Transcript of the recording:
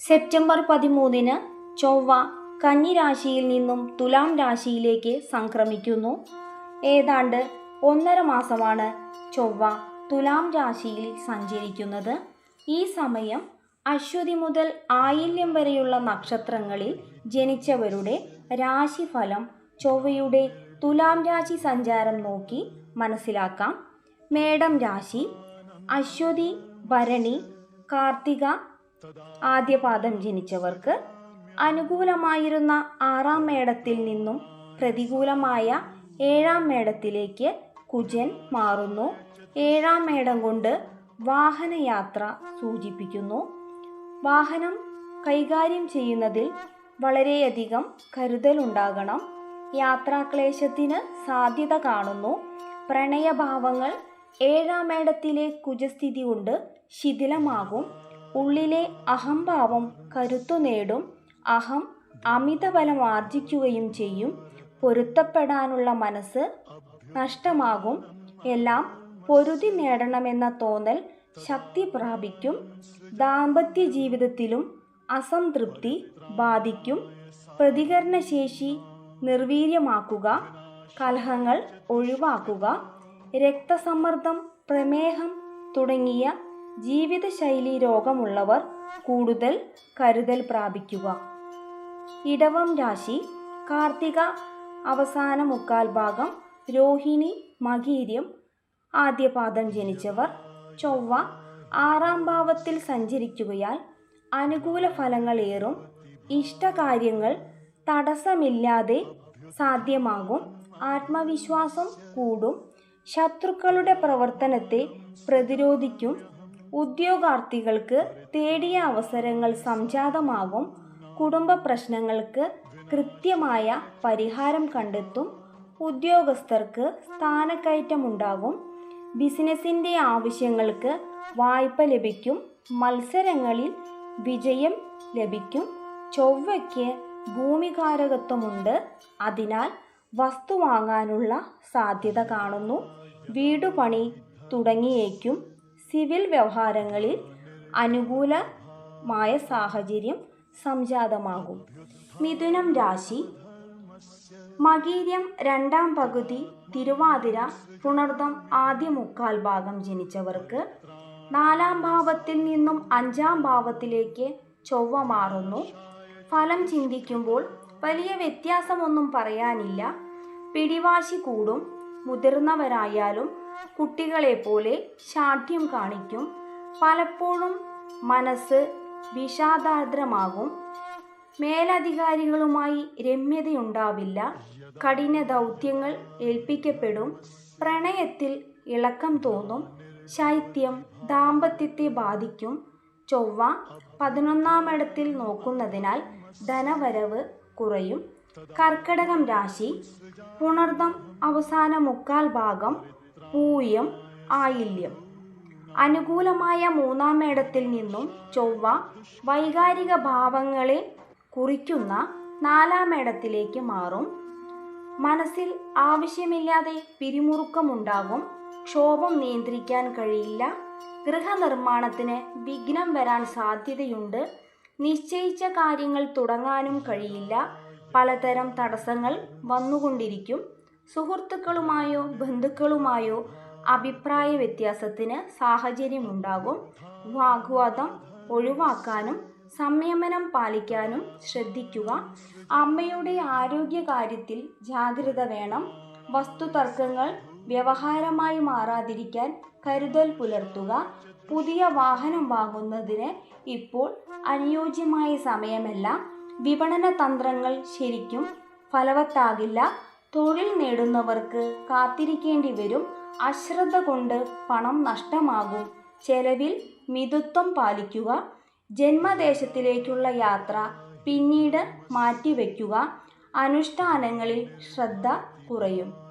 September പതിമൂന്നിന് ചൊവ്വ കന്നി രാശിയിൽ നിന്നും തുലാം രാശിയിലേക്ക് സംക്രമിക്കുന്നു. ഏതാണ്ട് ഒന്നര മാസമാണ് ചൊവ്വ തുലാം രാശിയിൽ സഞ്ചരിക്കുന്നത്. ഈ സമയം അശ്വതി മുതൽ ആയില്യം വരെയുള്ള നക്ഷത്രങ്ങളിൽ ജനിച്ചവരുടെ രാശിഫലം ചൊവ്വയുടെ തുലാം രാശി സഞ്ചാരം നോക്കി മനസ്സിലാക്കാം. മേടം രാശി അശ്വതി ഭരണി കാർത്തിക ആദ്യപാദം ജനിച്ചവർക്ക് അനുകൂലമായിരുന്ന ആറാം മേടത്തിൽ നിന്നും പ്രതികൂലമായ ഏഴാം മേടത്തിലേക്ക് കുജൻ മാറുന്നു. ഏഴാം മേടം കൊണ്ട് വാഹനയാത്ര സൂചിപ്പിക്കുന്നു. വാഹനം കൈകാര്യം ചെയ്യുന്നതിൽ വളരെയധികം കരുതലുണ്ടാകണം. യാത്രാക്ലേശത്തിന് സാധ്യത കാണുന്നു. പ്രണയഭാവങ്ങൾ ഏഴാം മേടത്തിലെ കുജസ്ഥിതി കൊണ്ട് ശിഥിലമാകും. ഉള്ളിലെ അഹംഭാവം കരുത്തു നേടും. അഹം അമിതബലം ആർജിക്കുകയും ചെയ്യും. പൊരുത്തപ്പെടാനുള്ള മനസ്സ് നഷ്ടമാകും. എല്ലാം പൊരുതി നേടണമെന്ന തോന്നൽ ശക്തി പ്രാപിക്കും. ദാമ്പത്യ ജീവിതത്തിലും അസംതൃപ്തി ബാധിക്കും. പ്രതികരണശേഷി നിർവീര്യമാക്കുക. കലഹങ്ങൾ ഒഴിവാക്കുക. രക്തസമ്മർദ്ദം പ്രമേഹം തുടങ്ങിയ ജീവിതശൈലി രോഗമുള്ളവർ കൂടുതൽ കരുതൽ പ്രാപിക്കുക. ഇടവം രാശി കാർത്തിക അവസാന മുക്കാൽ ഭാഗം രോഹിണി മകീര്യം ആദ്യപാദം ജനിച്ചവർ ചൊവ്വ ആറാം ഭാവത്തിൽ സഞ്ചരിക്കുകയാൽ അനുകൂല ഫലങ്ങളേറും ഇഷ്ടകാര്യങ്ങൾ തടസ്സമില്ലാതെ സാധ്യമാകും. ആത്മവിശ്വാസം കൂടും. ശത്രുക്കളുടെ പ്രവർത്തനത്തെ പ്രതിരോധിക്കും. ഉദ്യോഗാർത്ഥികൾക്ക് തേടിയ അവസരങ്ങൾ സംജാതമാകും. കുടുംബ പ്രശ്നങ്ങൾക്ക് കൃത്യമായ പരിഹാരം കണ്ടെത്തും. ഉദ്യോഗസ്ഥർക്ക് സ്ഥാനക്കയറ്റമുണ്ടാകും. ബിസിനസിന്റെ ആവശ്യങ്ങൾക്ക് വായ്പ ലഭിക്കും. മത്സരങ്ങളിൽ വിജയം ലഭിക്കും. ചൊവ്വയ്ക്ക് ഭൂമികാരകത്വമുണ്ട്. അതിനാൽ വസ്തു വാങ്ങാനുള്ള സാധ്യത കാണുന്നു. വീടുപണി തുടങ്ങിയേക്കും. സിവിൽ വ്യവഹാരങ്ങളിൽ അനുകൂലമായ സാഹചര്യം സംജാതമാകും. മിഥുനം രാശി. മകീര്യം രണ്ടാം പകുതി തിരുവാതിര പുണർദം ആദ്യ മുക്കാൽ ഭാഗം ജനിച്ചവർക്ക് നാലാം ഭാവത്തിൽ നിന്നും അഞ്ചാം ഭാവത്തിലേക്ക് ചൊവ്വ മാറുന്നു. ഫലം ചിന്തിക്കുമ്പോൾ വലിയ വ്യത്യാസമൊന്നും പറയാനില്ല. പിടിവാശി കൂടും. മുതിർന്നവരായാലും കുട്ടികളെ പോലെ ശാഠ്യം കാണിക്കും. പലപ്പോഴും മനസ്സ് വിഷാദാർദ്രമാകും. മേലധികാരികളുമായി രമ്യതയുണ്ടാവില്ല. കഠിന ദൗത്യങ്ങൾ ഏൽപ്പിക്കപ്പെടും. പ്രണയത്തിൽ ഇളക്കം തോന്നും. ശൈത്യം ദാമ്പത്യത്തെ ബാധിക്കും. ചൊവ്വ പതിനൊന്നാം ഇടത്തിൽ നോക്കുന്നതിനാൽ ധനവരവ് കുറയും. കർക്കടകം രാശി. പുണർദം അവസാന മുക്കാൽ ഭാഗം. പൂയം ആയില്യം. അനുകൂലമായ മൂന്നാം മേടത്തിൽ നിന്നും ചൊവ്വ വൈകാരിക ഭാവങ്ങളെ കുറിക്കുന്ന നാലാം മേടത്തിലേക്ക് മാറും. മനസ്സിൽ ആവശ്യമില്ലാതെ പിരിമുറുക്കമുണ്ടാകും. ക്ഷോഭം നിയന്ത്രിക്കാൻ കഴിയില്ല. ഗൃഹനിർമ്മാണത്തിന് വിഘ്നം വരാൻ സാധ്യതയുണ്ട്. നിശ്ചയിച്ച കാര്യങ്ങൾ തുടങ്ങാനും കഴിയില്ല. പലതരം തടസ്സങ്ങൾ വന്നുകൊണ്ടിരിക്കും. സുഹൃത്തുക്കളുമായോ ബന്ധുക്കളുമായോ അഭിപ്രായ വ്യത്യാസത്തിന് സാഹചര്യമുണ്ടാകും. വാഗ്വാദം ഒഴിവാക്കാനും സംയമനം പാലിക്കാനും ശ്രദ്ധിക്കുക. അമ്മയുടെ ആരോഗ്യകാര്യത്തിൽ ജാഗ്രത വേണം. വസ്തുതർക്കങ്ങൾ വ്യവഹാരമായി മാറാതിരിക്കാൻ കരുതൽ പുലർത്തുക. പുതിയ വാഹനം വാങ്ങുന്നതിന് ഇപ്പോൾ അനുയോജ്യമായ സമയമല്ല വിപണന തന്ത്രങ്ങൾ ശരിക്കും ഫലവത്താകില്ല. തൊഴിൽ നേടുന്നവർക്ക് കാത്തിരിക്കേണ്ടി വരും. അശ്രദ്ധ കൊണ്ട് പണം നഷ്ടമാകും. ചെലവിൽ മിതത്വം പാലിക്കുക. ജന്മദേശത്തിലേക്കുള്ള യാത്ര പിന്നീട് മാറ്റിവെക്കുക. അനുഷ്ഠാനങ്ങളിൽ ശ്രദ്ധ കുറയും.